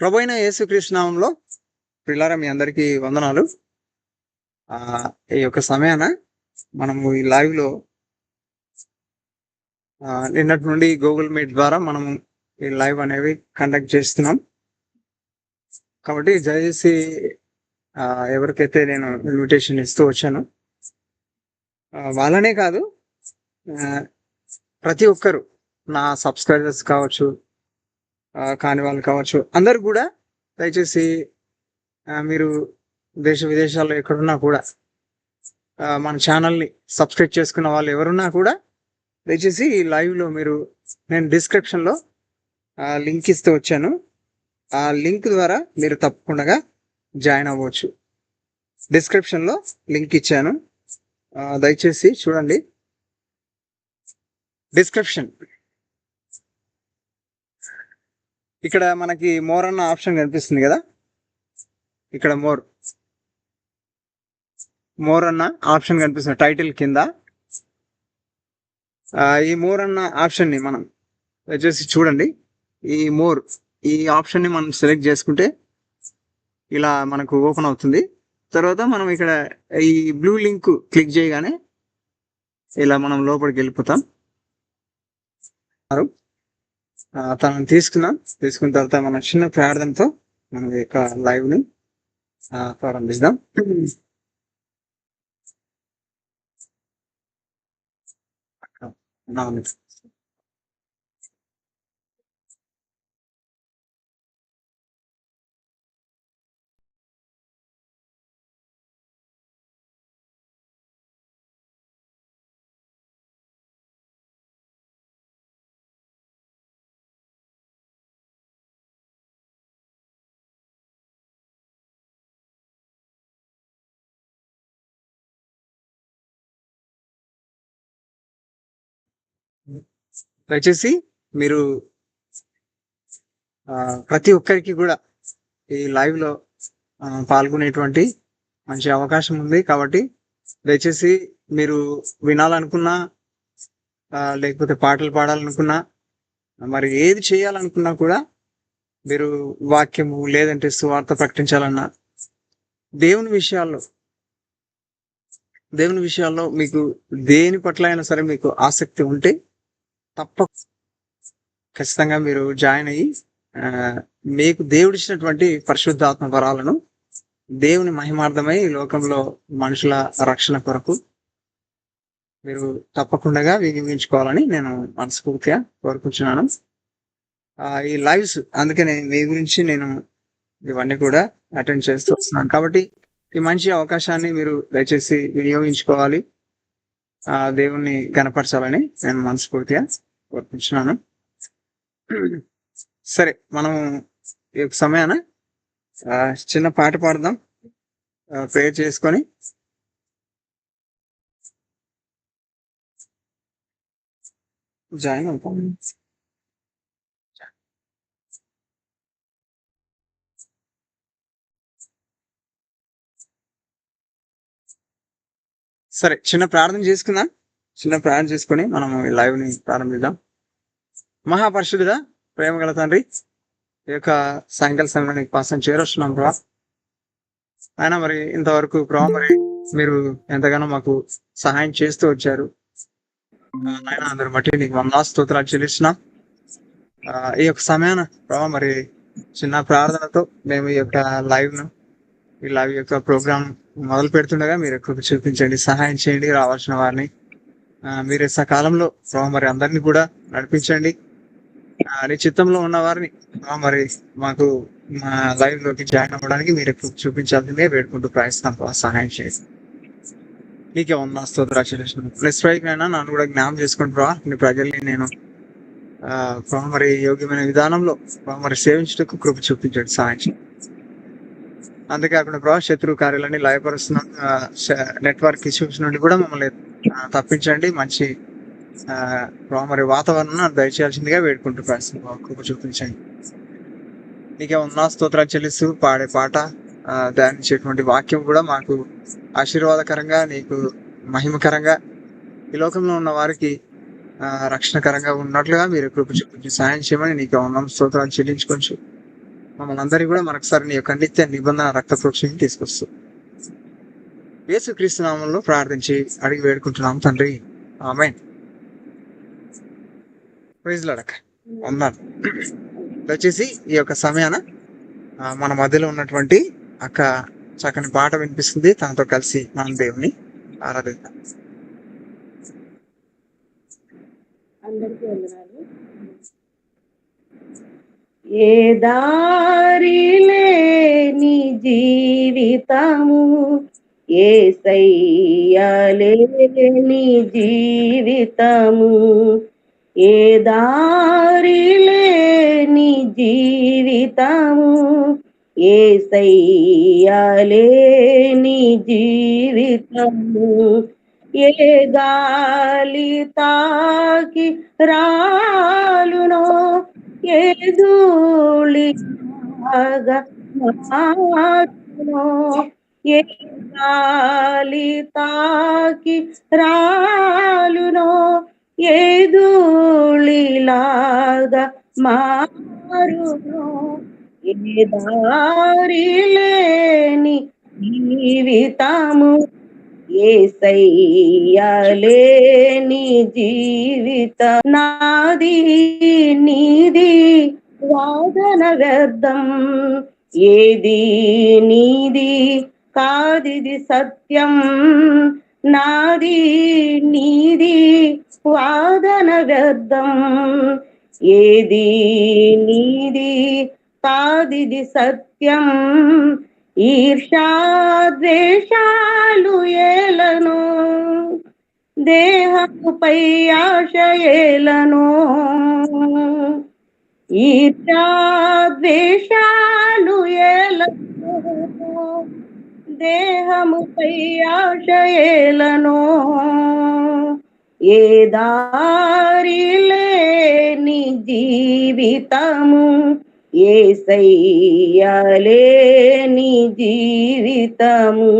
ప్రభు అయిన యేసుకృష్ణంలో పిల్లరా మీ అందరికీ వందనాలు. ఆ ఈ యొక్క సమయాన మనము ఈ లైవ్లో నిన్నటి నుండి గూగుల్ మీట్ ద్వారా మనము ఈ లైవ్ అనేవి కండక్ట్ చేస్తున్నాం. కాబట్టి దయచేసి ఎవరికైతే నేను ఇన్విటేషన్ ఇస్తూ వచ్చాను వాళ్ళనే కాదు ప్రతి ఒక్కరు నా సబ్స్క్రైబర్స్ కావచ్చు కాని వాళ్ళు కావచ్చు అందరు కూడా దయచేసి మీరు దేశ విదేశాల్లో ఎక్కడున్నా కూడా మన ఛానల్ని సబ్స్క్రైబ్ చేసుకున్న వాళ్ళు ఎవరున్నా కూడా దయచేసి ఈ లైవ్లో మీరు నేను డిస్క్రిప్షన్లో లింక్ ఇస్తూ వచ్చాను. ఆ లింక్ ద్వారా మీరు తప్పకుండా జాయిన్ అవ్వచ్చు. డిస్క్రిప్షన్లో లింక్ ఇచ్చాను. దయచేసి చూడండి. డిస్క్రిప్షన్ ఇక్కడ మనకి మోర్ అన్న ఆప్షన్ కనిపిస్తుంది కదా? ఇక్కడ మోర్. మోర్ అన్న ఆప్షన్ కనిపిస్తుంది టైటిల్ కింద. ఈ మోర్ అన్న ఆప్షన్ని మనం వచ్చేసి చూడండి. ఈ మోర్ ఈ ఆప్షన్ని మనం సెలెక్ట్ చేసుకుంటే ఇలా మనకు ఓపెన్ అవుతుంది. తర్వాత మనం ఇక్కడ ఈ బ్లూ లింక్ క్లిక్ చేయగానే ఇలా మనం లోపలికి వెళ్ళిపోతాం. తను తీసుకున్నాం. తీసుకున్న తర్వాత మన చిన్న ప్రార్థనతో మనం యొక్క యొక్క లైవ్ని దయచేసి మీరు ఆ, ప్రతి ఒక్కరికి కూడా ఈ లైవ్లో పాల్గొనేటువంటి మంచి అవకాశం ఉంది కాబట్టి దయచేసి మీరు వినాలనుకున్నా లేకపోతే పాటలు పాడాలనుకున్నా మరి ఏది చేయాలనుకున్నా కూడా మీరు వాక్యము లేదంటే సువార్త ప్రకటించాలన్నా దేవుని విషయాల్లో దేవుని విషయాల్లో మీకు దేని పట్ల అయినా సరే మీకు ఆసక్తి ఉంటే తప్ప ఖచ్చితంగా మీరు జాయిన్ అయ్యి మీకు దేవుడిచ్చినటువంటి పరిశుద్ధాత్మ వరాలను దేవుని మహిమార్థమై ఈ లోకంలో మనుషుల రక్షణ కొరకు మీరు తప్పకుండా వినియోగించుకోవాలని నేను మనస్ఫూర్తిగా కోరుకుంటున్నాను. ఈ లైవ్స్ అందుకనే మీ గురించి నేను ఇవన్నీ కూడా అటెండ్ చేస్తూ వస్తున్నాను. కాబట్టి ఈ మంచి అవకాశాన్ని మీరు దయచేసి వినియోగించుకోవాలి. ఆ దేవుణ్ణి గనపరచాలని నేను మనస్ఫూర్తిగా కోరుకుంటున్నాను. సరే మనం ఈ యొక్క సమయాన చిన్న పాట పాడదాం. ప్రేయర్ చేసుకొని. జాయిన్ అవుతాం. సరే చిన్న ప్రార్థన చేసుకుందాం? చిన్న ప్రార్థన చేసుకొని మనం ఈ లైవ్ని ప్రారంభిద్దాం. మహాపరిశుద్ధుడ ప్రేమ గల తండ్రి ఈ యొక్క సాయంకాల సమయానికి పాసం చేరొస్తున్నాం ప్రభా. ఆయన మరి ఇంతవరకు ప్రభా మరి మీరు ఎంతగానో మాకు సహాయం చేస్తూ వచ్చారు. ఆ, నాయన అందరి బట్టి నీకు వందా స్తోత్రాలు చెల్లిస్తున్నాం. ఈ యొక్క సమయాన ప్రభా మరి చిన్న ప్రార్థనతో మేము ఈ యొక్క లైవ్ను ఇలా యొక్క ప్రోగ్రామ్ మొదలు పెడుతుండగా మీరు కృప చూపించండి సహాయం చేయండి రావాల్సిన వారిని. మీరు సకాలంలో మరి అందరినీ కూడా నడిపించండి. ఆ, చిత్తంలో ఉన్న వారిని మరి మాకు మా లైవ్లోకి జాయిన్ అవ్వడానికి మీరు ఎక్కువ చూపించాల్సిందే వేడుకుంటూ ప్రయత్నం సహాయం చేయండి. నీకే ఉన్న స్తోత్ర ప్లస్ ఫైవ్ అయినా నన్ను కూడా జ్ఞాపం చేసుకుని నీ ప్రజల్ని నేను మరి యోగ్యమైన విధానంలో మరి సేవించడానికి కృప చూపించండి సహాయం చేయండి. అంతేకాకుండా ప్రభావ శత్రు కార్యాలన్నీ లయపరుస్తున్న నెట్వర్క్ ఇష్యూస్ నుండి కూడా మమ్మల్ని తప్పించండి. మంచి ఆ, మరి వాతావరణం దయచేయాల్సిందిగా వేడుకుంటూ ప్రయత్నం కృప చూపించండి. నీకే ఉన్న స్తోత్రాలు చెల్లిస్తూ పాడే పాట ధ్యానించేటువంటి వాక్యం కూడా మాకు ఆశీర్వాదకరంగా నీకు మహిమకరంగా ఈ లోకంలో ఉన్న వారికి రక్షణకరంగా ఉన్నట్లుగా మీరు కృప చూపించి సాయం చేయమని నీకు ఉన్నాం స్తోత్రాలు చెల్లించుకోవచ్చు మమ్మల్ని అందరినీ కూడా మరొకసారి నీ యొక్క నిత్య నిబంధన రక్త ప్రోక్షని తీసుకొస్తూ. యేసు క్రీస్తు నామంలో ప్రార్థించి అడిగి వేడుకుంటున్నాం తండ్రి. ఆమె ప్రైజ్ లాడక వచ్చేసి ఈ యొక్క సమయాన మన మధ్యలో ఉన్నటువంటి అక్క చక్కని పాట వినిపిస్తుంది. తనతో కలిసి మనం దేవుని ఆరాధిద్దాం. అందరికీ ఏ దారిలేని జీవితము? ఏ సయ్యలేని జీవితము? ఏ దారిలేని జీవితము? ఏ సయ్యలేని జీవితము? ఏ గాలి తాకి రాలునో ఏదోళి ధూళి ఏ గాలి తాకి రాలునో. ఏ మారునో ఏ దారి లేని జీవితము ఏసయ్యలేని జీవిత నాది నీది వాదన వ్యర్థం. ఏది నీది కాదిది సత్యం. నాది నీది వాదన వ్యర్థం. ఏది నీది కాదిది సత్యం. ఈర్షాద్వేషాలు ఏలను దేహముపై ఆశ ఏలను. ఈర్షాద్వేషాలు ఏలను దేహముపై ఆశ ఏలను. ఏ దారి లేని జీవితము ఏసయ్యలేని జీవితము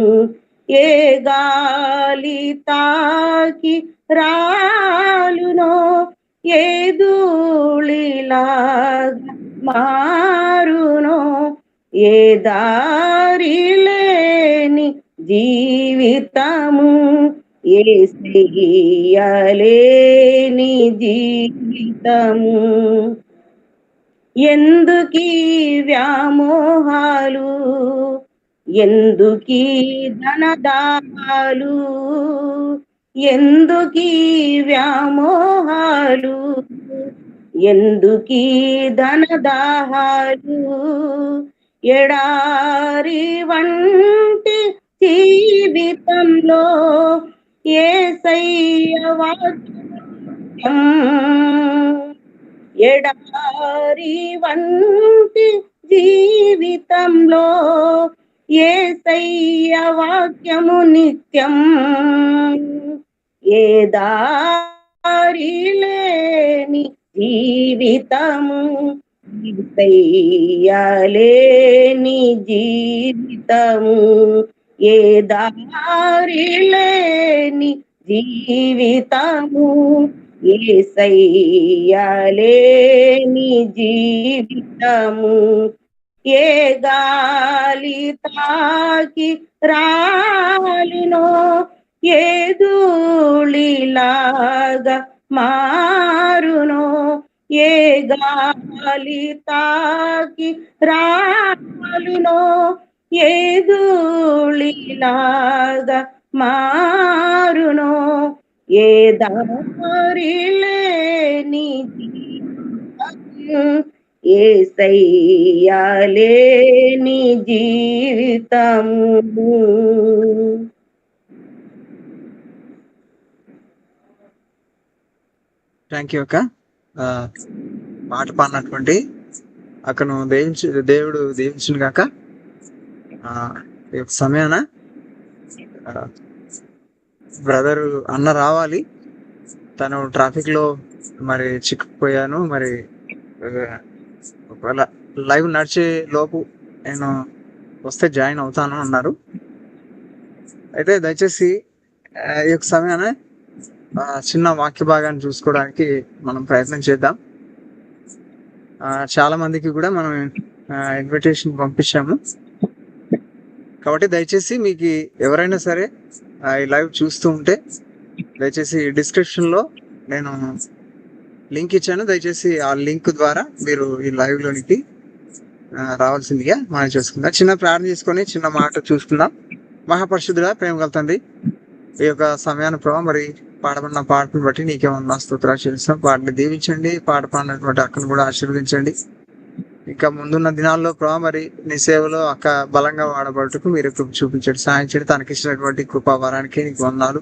ఏ గాలి తాకి రాలునో ఏ దూళిలా మారునో ఏ దారి లేని జీవితము ఏసయ్యలేని జీవితము. ఎందుకీ వ్యామోహాలు? ఎందుకీ ధనదాహాలు? ఎందుకీ వ్యామోహాలు? ఎందుకీ ధనదాహాలు? ఎడారి వంటి జీవితంలో ఏ వాక్యం. ఎడారి వంటి జీవితంలో ఏసయ్య వాక్యము నిత్యం. ఏ దారి లేని జీవితము లేని జీవితము. ఏ దారి లేని జీవితము ఏసయ్యలేని జీవితము ఏ గాలి తాకి రాలినో ఏ దూళిలాగా మారునో ఏ గాలి తాకి రాలునో ఏ దూళిలాగా మారునో ఏ దారిలేని ఏ సయ్యాలేని జీవితము థ్యాంక్ యూ అక్క. ఆ, పాట పాడినటువంటి అక్కను దేవించు దేవుడు దీవించును కాక ఆ, సమయాన బ్రదర్ అన్న రావాలి. తను ట్రాఫిక్లో మరి చిక్కుపోయాను మరి ఒకవేళ లైవ్ నడిచే లోపు నేను వస్తే జాయిన్ అవుతాను అన్నారు. అయితే దయచేసి ఈ యొక్క సమయాన చిన్న వాక్య భాగాన్ని చూసుకోవడానికి మనం ప్రయత్నం చేద్దాం. చాలా మందికి కూడా మనం ఇన్విటేషన్ పంపించాము. కాబట్టి దయచేసి మీకు ఎవరైనా సరే ఈ లైవ్ చూస్తూ ఉంటే దయచేసి డిస్క్రిప్షన్లో నేను లింక్ ఇచ్చాను. దయచేసి ఆ లింక్ ద్వారా మీరు ఈ లైవ్ లోనికి రావాల్సిందిగా మనం చేసుకుందాం. చిన్న ప్రార్థన చేసుకొని చిన్న మాట చూసుకుందాం. మహాపరిశుద్ధుడా ప్రేమ కలుతుంది ఈ యొక్క సమయాన్ని ప్రభావ మరి పాడబడిన పాటను బట్టి నీకేమన్నా స్తోత్రాలు చేస్తాం పాటను దీవించండి. పాట పాడినటువంటి అక్కను కూడా ఆశీర్వదించండి. ఇంకా ముందున్న దినాల్లో ప్రభా మరి నీ సేవలో అక్క బలంగా వాడబడుటకు మీరు కృప చూపించండి సాయం చేయండి. తనకి ఇచ్చినటువంటి కృపా నీకు వందాలు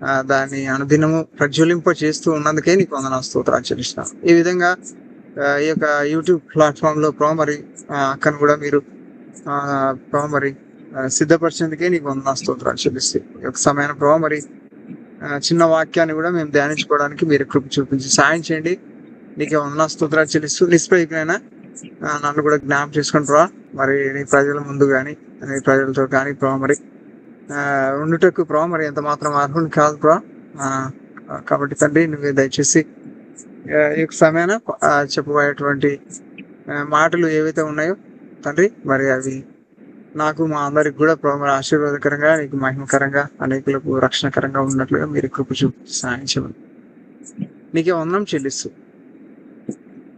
దాని దాన్ని అనుదినము ప్రజ్వలింప చేస్తూ ఉన్నందుకే నీకు వందన స్తోత్రం చెల్లిస్తున్నాను. ఈ విధంగా ఈ యొక్క యూట్యూబ్ ప్లాట్ఫామ్లో ప్రభావ మరి అక్కను కూడా మీరు ఆ, మరి సిద్ధపరిచేందుకే నీకు వందన స్తోత్రాలు చెల్లిస్తే. ఈ యొక్క సమయాన్ని ప్రభావ మరి చిన్న వాక్యాన్ని కూడా మేము ధ్యానించుకోవడానికి మీరు కృప చూపించి సాయం చేయండి. నీకే ఉన్న స్తోత్రాలు చెల్లిస్తూ నిష్ప్రయోజనైనా నన్ను కూడా జ్ఞాపం చేసుకుంటారా మరి నీ ప్రజల ముందు కానీ నీ ప్రజలతో కానీ ప్రభావ మరి. ఉండుటకు ప్రభావ మరి. ఎంత మాత్రం అర్హుని కాదు ప్రా కాబట్టి తండ్రి నువ్వు దయచేసి ఈ యొక్క సమయాన చెప్పబోయేటువంటి మాటలు ఏవైతే ఉన్నాయో తండ్రి మరి అవి నాకు మా అందరికి కూడా ప్రభావ ఆశీర్వాదకరంగా నీకు మహిమకరంగా అనేకులకు రక్షణకరంగా ఉన్నట్లుగా మీరు కృప చూపించి సాయం నీకే వందనం చెల్లిస్తూ.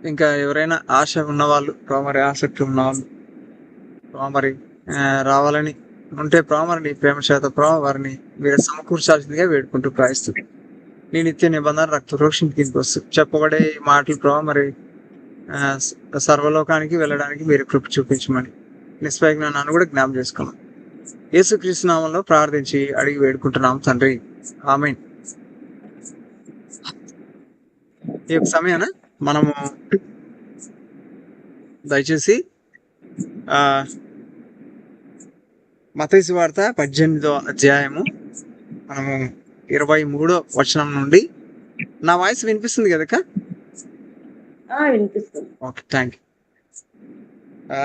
ఇంకా ఎవరైనా ఆశ ఉన్నవాళ్ళు ప్రామరీ ఆసక్తి ఉన్నవాళ్ళు ప్రామరీ రావాలని ఉంటే ప్రామరిని ప్రేమ చేత వారిని మీరు సమకూర్చాల్సిందిగా వేడుకుంటూ ప్రాయిస్తుంది నీ నిత్య నిబంధన రక్త రోషం కిందకి వస్తూ చెప్పబడే ఈ మాటలు ప్రభావ మరి సర్వలోకానికి వెళ్ళడానికి మీరు కృప చూపించమని నిస్పైజ్ఞానాన్ని కూడా జ్ఞాపం చేసుకున్నాం యేసుక్రీస్తు నామంలో ప్రార్థించి అడిగి వేడుకుంటున్నాం తండ్రి. ఆమెన్. ఈ యొక్క సమయానా మనము దయచేసి మతైసు వార్త పద్దెనిమిదో అధ్యాయము మనము ఇరవై మూడో వచనం నుండి. నా వాయిస్ వినిపిస్తుంది కదా ఆ వినిపిస్తుంది. Okay thank you.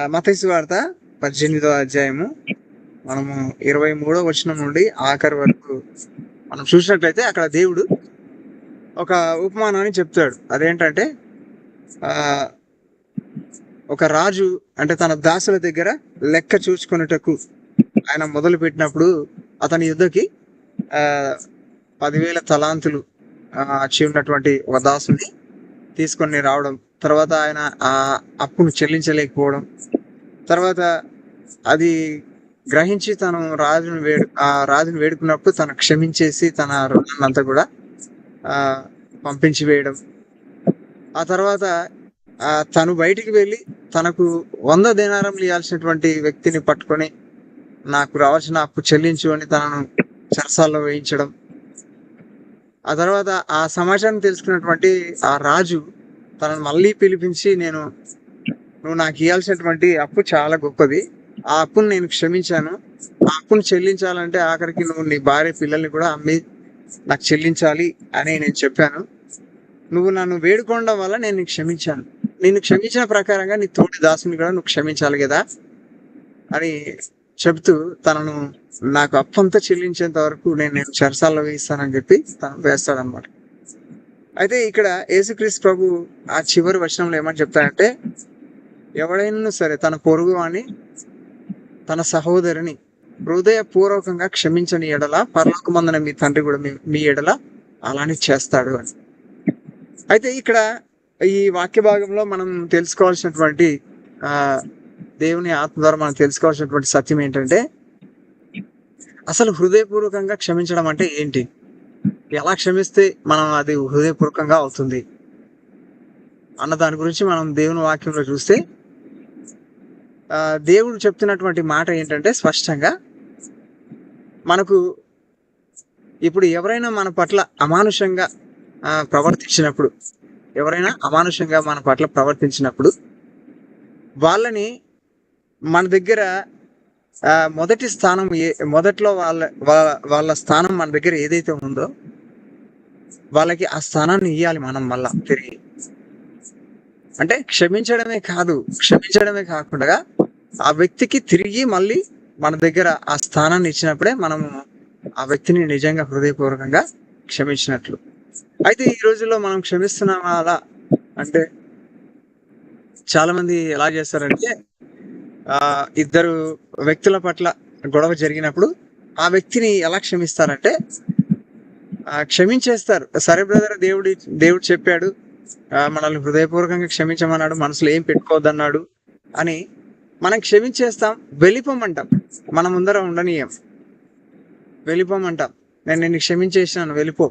మతైసు వార్త పద్దెనిమిదో అధ్యాయము మనము ఇరవై మూడో వచనం నుండి ఆఖరి వరకు మనం చూసినట్లయితే అక్కడ దేవుడు ఒక ఉపమానాన్ని చెప్తాడు. అదేంటంటే ఆ ఒక రాజు అంటే తన దాసుల దగ్గర లెక్క చూసుకునేటకు ఆయన మొదలు పెట్టినప్పుడు అతని యుద్ధకి ఆ పదివేల తలాంతులు ఆ, వచ్చి ఉన్నటువంటి ఒక దాసుని తీసుకొని రావడం తర్వాత ఆయన ఆ అప్పును చెల్లించలేకపోవడం తర్వాత అది గ్రహించి తను రాజును వేడు ఆ రాజును వేడుకున్నప్పుడు తను క్షమించేసి తన రుణాన్నంతా కూడా పంపించి వేయడం. ఆ తర్వాత తను బయటికి వెళ్ళి తనకు వంద దినారం ఇవ్వాల్సినటువంటి వ్యక్తిని పట్టుకొని నాకు రావాల్సిన అప్పు చెల్లించు అని తనను చరసాల్లో వేయించడం. ఆ తర్వాత ఆ సమాచారం తెలుసుకున్నటువంటి ఆ రాజు తనను మళ్ళీ పిలిపించి నేను నువ్వు నాకు ఇవ్వాల్సినటువంటి అప్పు చాలా గొప్పది. ఆ అప్పును నేను క్షమించాను. ఆ అప్పును చెల్లించాలంటే ఆఖరికి నువ్వు నీ భార్య పిల్లల్ని కూడా అమ్మి నాకు చెల్లించాలి అని నేను చెప్పాను. నువ్వు నన్ను వేడుకోవడం వల్ల నేను నీకు క్షమించాను. నేను క్షమించిన ప్రకారంగా నీ తోటి దాసుని కూడా నువ్వు క్షమించాలి కదా అని చెబుతూ తనను నాకు అప్పంతా చెల్లించేంత వరకు నేను నేను చెరసాల్లో వేయిస్తానని చెప్పి తను వేస్తాడనమాట అయితే ఇక్కడ యేసుక్రీస్ ప్రభు ఆ చివరి వచనంలో ఏమని చెప్తాడంటే ఎవడైనా సరే తన పొరుగు అని తన సహోదరిని హృదయపూర్వకంగా క్షమించని ఎడల పరలోకమందన మీ తండ్రి కూడా మీ మీ ఎడల అలానే చేస్తాడు అని. అయితే ఇక్కడ ఈ వాక్య భాగంలో మనం తెలుసుకోవాల్సినటువంటి ఆ దేవుని ఆత్మ ద్వారా మనం తెలుసుకోవాల్సినటువంటి సత్యం ఏంటంటే అసలు హృదయపూర్వకంగా క్షమించడం అంటే ఏంటి? ఎలా క్షమిస్తే మనం అది హృదయపూర్వకంగా అవుతుంది? అన్న దాని గురించి మనం దేవుని వాక్యంలో చూస్తే దేవుడు చెప్తున్నటువంటి మాట ఏంటంటే స్పష్టంగా మనకు ఇప్పుడు ఎవరైనా మన పట్ల అమానుషంగా ఆ, ప్రవర్తించినప్పుడు ఎవరైనా అమానుషంగా మన పట్ల ప్రవర్తించినప్పుడు వాళ్ళని మన దగ్గర ఆ, మొదటి స్థానం ఏ మొదట్లో వాళ్ళ వాళ్ళ వాళ్ళ స్థానం మన దగ్గర ఏదైతే ఉందో వాళ్ళకి ఆ స్థానాన్ని ఇవ్వాలి మనం మళ్ళా తిరిగి. అంటే క్షమించడమే కాదు క్షమించడమే కాకుండా ఆ వ్యక్తికి తిరిగి మళ్ళీ మన దగ్గర ఆ స్థానాన్ని ఇచ్చినప్పుడే మనము ఆ వ్యక్తిని నిజంగా హృదయపూర్వకంగా క్షమించినట్లు. అయితే ఈ రోజుల్లో మనం క్షమిస్తున్నామా అలా? అంటే చాలా మంది ఎలా చేస్తారంటే ఆ ఇద్దరు వ్యక్తుల పట్ల గొడవ జరిగినప్పుడు ఆ వ్యక్తిని ఎలా క్షమిస్తారంటే క్షమించేస్తారు. సరే బ్రదర్ దేవుడి దేవుడు చెప్పాడు. మనల్ని హృదయపూర్వకంగా క్షమించమన్నాడు మనసులో ఏం పెట్టుకోవద్దన్నాడు అని మనం క్షమించేస్తాం వెళ్ళిపోమంటాం. మన ముందర ఉండనీయం. వెళ్ళిపోమంటాం. నేను నిన్ను క్షమించేసినాను వెళ్ళిపో.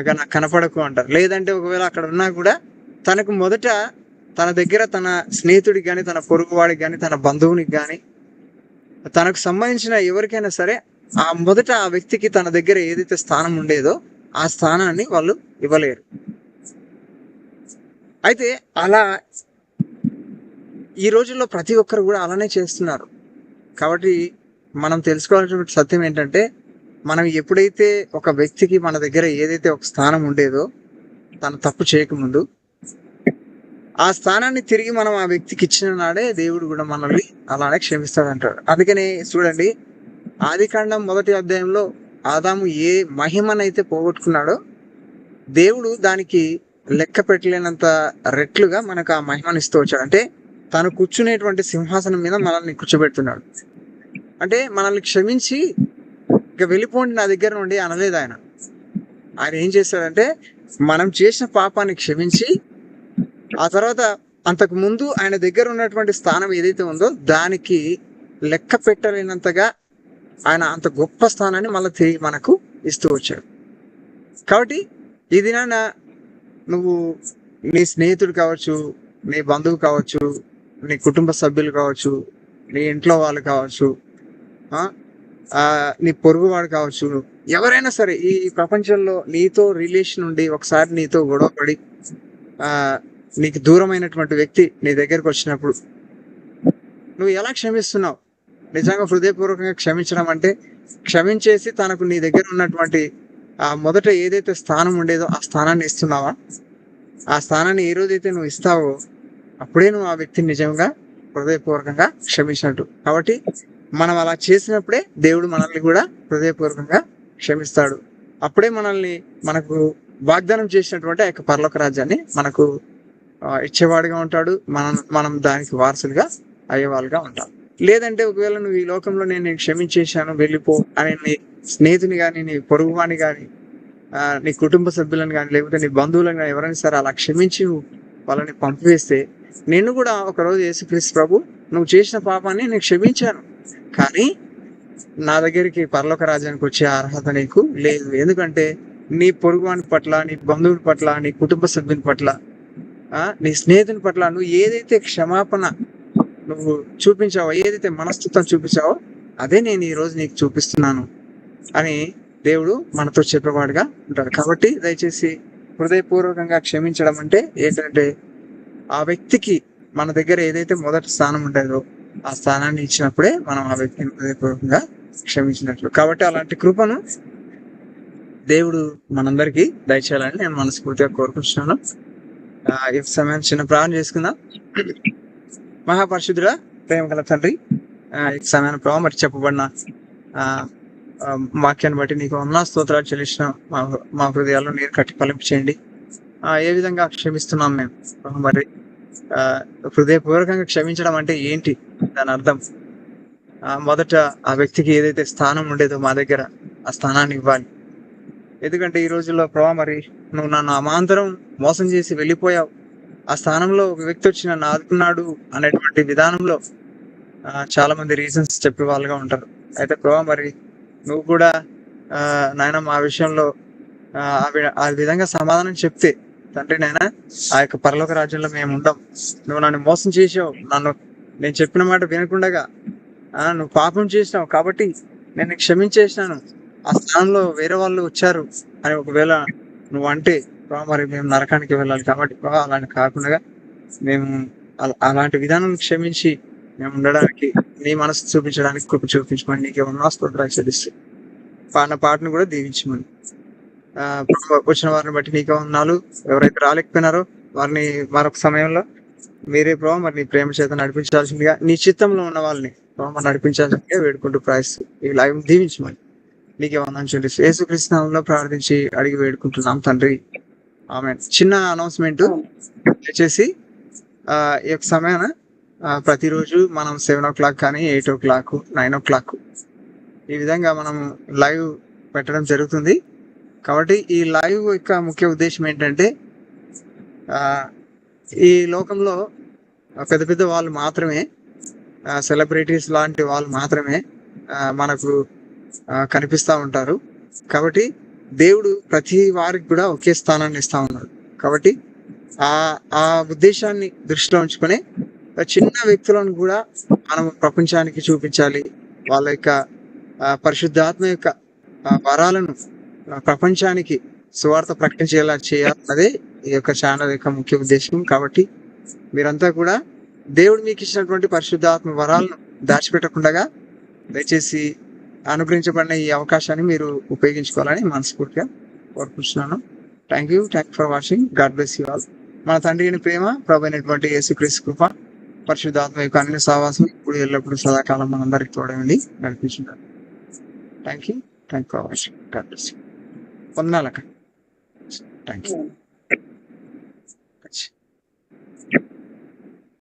ఇక నాకు కనపడకు అంటారు. లేదంటే ఒకవేళ అక్కడ ఉన్నా కూడా తనకు మొదట తన దగ్గర తన స్నేహితుడికి కానీ తన పొరుగువాడికి కానీ తన బంధువునికి కానీ తనకు సంబంధించిన ఎవరికైనా సరే ఆ మొదట ఆ వ్యక్తికి తన దగ్గర ఏదైతే స్థానం ఉండేదో ఆ స్థానాన్ని వాళ్ళు ఇవ్వలేరు. అయితే అలా ఈ రోజుల్లో ప్రతి ఒక్కరు కూడా అలానే చేస్తున్నారు. కాబట్టి మనం తెలుసుకోవాల్సిన సత్యం ఏంటంటే మనం ఎప్పుడైతే ఒక వ్యక్తికి మన దగ్గర ఏదైతే ఒక స్థానం ఉండేదో తను తప్పు చేయకముందు ఆ స్థానాన్ని తిరిగి మనం ఆ వ్యక్తికి ఇచ్చిన నాడే దేవుడు కూడా మనల్ని అలానే క్షమిస్తాడంటాడు. అందుకని చూడండి ఆదికాండం మొదటి అధ్యాయంలో ఆదాము ఏ మహిమనైతే పోగొట్టుకున్నాడో దేవుడు దానికి లెక్క పెట్టలేనంత రెట్లుగా మనకు ఆ మహిమనిస్తూ వచ్చాడు అంటే తను కూర్చునేటువంటి సింహాసనం మీద మనల్ని కూర్చోబెడుతున్నాడు. అంటే మనల్ని క్షమించి ఇక వెళ్ళిపోండి నా దగ్గర నుండి అనలేదు ఆయన. ఆయన ఏం చేశాడంటే మనం చేసిన పాపాన్ని క్షమించి ఆ తర్వాత అంతకు ముందు ఆయన దగ్గర ఉన్నటువంటి స్థానం ఏదైతే ఉందో దానికి లెక్క పెట్టలేనంతగా ఆయన అంత గొప్ప స్థానాన్ని మళ్ళీ తిరిగి మనకు ఇస్తూ వచ్చాడు. కాబట్టి ఈ దినాన నువ్వు నీ స్నేహితుడు కావచ్చు నీ బంధువు కావచ్చు నీ కుటుంబ సభ్యులు కావచ్చు నీ ఇంట్లో వాళ్ళు కావచ్చు నీ పొరుగు నీ పొరుగువాడు కావచ్చు ఎవరైనా సరే ఈ ప్రపంచంలో నీతో రిలేషన్ ఉండి ఒకసారి నీతో గొడవపడి ఆ, నీకు దూరమైనటువంటి వ్యక్తి నీ దగ్గరకు వచ్చినప్పుడు నువ్వు ఎలా క్షమిస్తున్నావు? నిజంగా హృదయపూర్వకంగా క్షమించడం అంటే క్షమించేసి తనకు నీ దగ్గర ఉన్నటువంటి ఆ మొదట ఏదైతే స్థానం ఉండేదో ఆ స్థానాన్ని ఇస్తున్నావా? ఆ స్థానాన్ని ఏ రోజైతే నువ్వు ఇస్తావో అప్పుడే నువ్వు ఆ వ్యక్తిని నిజంగా హృదయపూర్వకంగా క్షమించినట్టు. కాబట్టి మనం అలా చేసినప్పుడే దేవుడు మనల్ని కూడా హృదయపూర్వకంగా క్షమిస్తాడు. అప్పుడే మనల్ని మనకు వాగ్దానం చేసినటువంటి ఆ యొక్క పర్లోక రాజ్యాన్ని మనకు ఇచ్చేవాడిగా ఇచ్చేవాడుగా ఉంటాడు. మనం మనం దానికి వారసులుగా అయ్యేవాళ్ళుగా ఉంటాం. లేదంటే ఒకవేళ నువ్వు ఈ లోకంలో నేను క్షమించేశాను వెళ్ళిపో అని నీ స్నేహితుని కానీ నీ పొరుగువాని కానీ నీ కుటుంబ సభ్యులను కానీ లేకపోతే నీ బంధువులను కానీ ఎవరైనా సరే అలా క్షమించి వాళ్ళని పంపివేస్తే నేను కూడా ఒకరోజు యేసుక్రీస్తు ప్రభు నువ్వు చేసిన పాపాన్ని నేను క్షమించాను. కానీ నా దగ్గరికి పరలోక రాజ్యానికి వచ్చే అర్హత నీకు లేదు. ఎందుకంటే నీ పొరుగువాని పట్ల నీ బంధువుని పట్ల నీ కుటుంబ సభ్యుని పట్ల నీ స్నేహితుని పట్ల నువ్వు ఏదైతే క్షమాపణ నువ్వు చూపించావో ఏదైతే మనస్తత్వం చూపించావో అదే నేను ఈ రోజు నీకు చూపిస్తున్నాను అని దేవుడు మనతో చెప్పేవాడుగా ఉంటాడు. కాబట్టి దయచేసి హృదయపూర్వకంగా క్షమించడం అంటే ఏంటంటే ఆ వ్యక్తికి మన దగ్గర ఏదైతే మొదటి స్థానం ఉండేదో ఆ స్థానాన్ని ఇచ్చినప్పుడే మనం ఆ వ్యక్తిని హృదయపూర్వకంగా క్షమించినట్లు. కాబట్టి అలాంటి కృపను దేవుడు మనందరికీ దయచేయాలని నేను మనస్ఫూర్తిగా కోరుకుంటున్నాను. ఈ సమయాన్ని చిన్న ప్రార్థన చేసుకుందాం. మహాపరిశుద్ధుడ ప్రేమ గల తండ్రి ఈ సమయాన్ని ప్రభావం మరి చెప్పబడిన వాక్యాన్ని బట్టి నీకు అన్నా స్తోత్రాలు చెల్లించిన మా మా హృదయాల్లో నీరు కట్టి పలింపు చేయండి ఏ విధంగా క్షమిస్తున్నాం మేము? మరి హృదయపూర్వకంగా క్షమించడం అంటే ఏంటి? దాని అర్థం. ఆ, మొదట ఆ వ్యక్తికి ఏదైతే స్థానం ఉండేదో మా దగ్గర ఆ స్థానాన్ని ఇవ్వాలి. ఎందుకంటే ఈ రోజుల్లో ప్రభా మరి నువ్వు నన్ను అమాంతరం మోసం చేసి వెళ్ళిపోయావు. ఆ స్థానంలో ఒక వ్యక్తి వచ్చి నన్ను ఆదుకున్నాడు అనేటువంటి విధానంలో ఆ, చాలా మంది రీజన్స్ చెప్పే వాళ్ళుగా ఉంటారు. అయితే ప్రభా మరి నువ్వు కూడా ఆ, నాయన మా విషయంలో ఆ విధంగా సమాధానం చెప్తే తండ్రి నాయన ఆ యొక్క పరలోక రాజ్యంలో మేము ఉండం. నువ్వు నన్ను మోసం చేసావు నన్ను నేను చెప్పిన మాట వినకుండగా నువ్వు పాపం చేసినావు కాబట్టి నేను క్షమించేసినాను. ఆ స్థానంలో వేరే వాళ్ళు వచ్చారు అని ఒకవేళ నువ్వు అంటే మరి మేము నరకానికి వెళ్ళాలి కాబట్టి అలాంటి కాకుండా మేము అలాంటి విధానం క్షమించి మేము ఉండడానికి నీ మనసు చూపించడానికి కృప చూపించమని నీకే ఉన్న స్తోత్రాలు చెల్లిస్తూ పాడిన పాటను కూడా దీవించమని. వచ్చిన వారిని బట్టి నీకే ఉన్నాలు ఎవరైతే రాలేకపోయినారో వారిని మరొక సమయంలో మీరే ప్రభావ మరి నీ ప్రేమ చేత నడిపించాల్సిందిగా నీ చిత్తంలో ఉన్న వాళ్ళని ప్రభావ నడిపించాల్సిందిగా వేడుకుంటూ ప్రాయిస్తూ ఈ లైవ్ దీవించమని నీకే వందనం చెల్లిస్తూ యేసుకృష్ణంలో ప్రార్థించి అడిగి వేడుకుంటున్నాం తండ్రి. ఆమె చిన్న అనౌన్స్మెంట్ వచ్చేసి ఆ, ఈ యొక్క సమయాన ప్రతిరోజు మనం సెవెన్ ఓ క్లాక్ కానీ eight o'clock nine o'clock ఈ విధంగా మనం లైవ్ పెట్టడం జరుగుతుంది. కాబట్టి ఈ లైవ్ యొక్క ముఖ్య ఉద్దేశం ఏంటంటే ఈ లోకంలో పెద్ద పెద్ద వాళ్ళు మాత్రమే సెలబ్రిటీస్ లాంటి వాళ్ళు మాత్రమే మనకు కనిపిస్తూ ఉంటారు. కాబట్టి దేవుడు ప్రతి వారికి కూడా ఒకే స్థానాన్ని ఇస్తా ఉన్నాడు. కాబట్టి ఆ ఆ ఉద్దేశాన్ని దృష్టిలో ఉంచుకొని చిన్న వ్యక్తులను కూడా మనం ప్రపంచానికి చూపించాలి. వాళ్ళ యొక్క పరిశుద్ధాత్మ యొక్క వరాలను ప్రపంచానికి సువార్త ప్రకటించేలా చేయాలన్నదే ఈ యొక్క ఛానల్ యొక్క ముఖ్య ఉద్దేశం. కాబట్టి మీరంతా కూడా దేవుడు మీకు ఇచ్చినటువంటి పరిశుద్ధాత్మ వరాలను దాచిపెట్టకుండా దయచేసి అనుగ్రహించబడిన ఈ అవకాశాన్ని మీరు ఉపయోగించుకోవాలని మనస్ఫూర్తిగా కోరుకుంటున్నాను. Thank you thank for watching God bless you all మన తండ్రి అయిన ప్రేమ ప్రభు అయినటువంటి యేసుక్రీస్తు కృప పరిశుద్ధాత్మ యొక్క అన్ని సావాసం ఇప్పుడు ఎల్లప్పుడూ సదాకాలం మనందరికి తోడండి నడిపించుంటారు thank you thank for watching God bless you पंद्रह लाख थैंक यू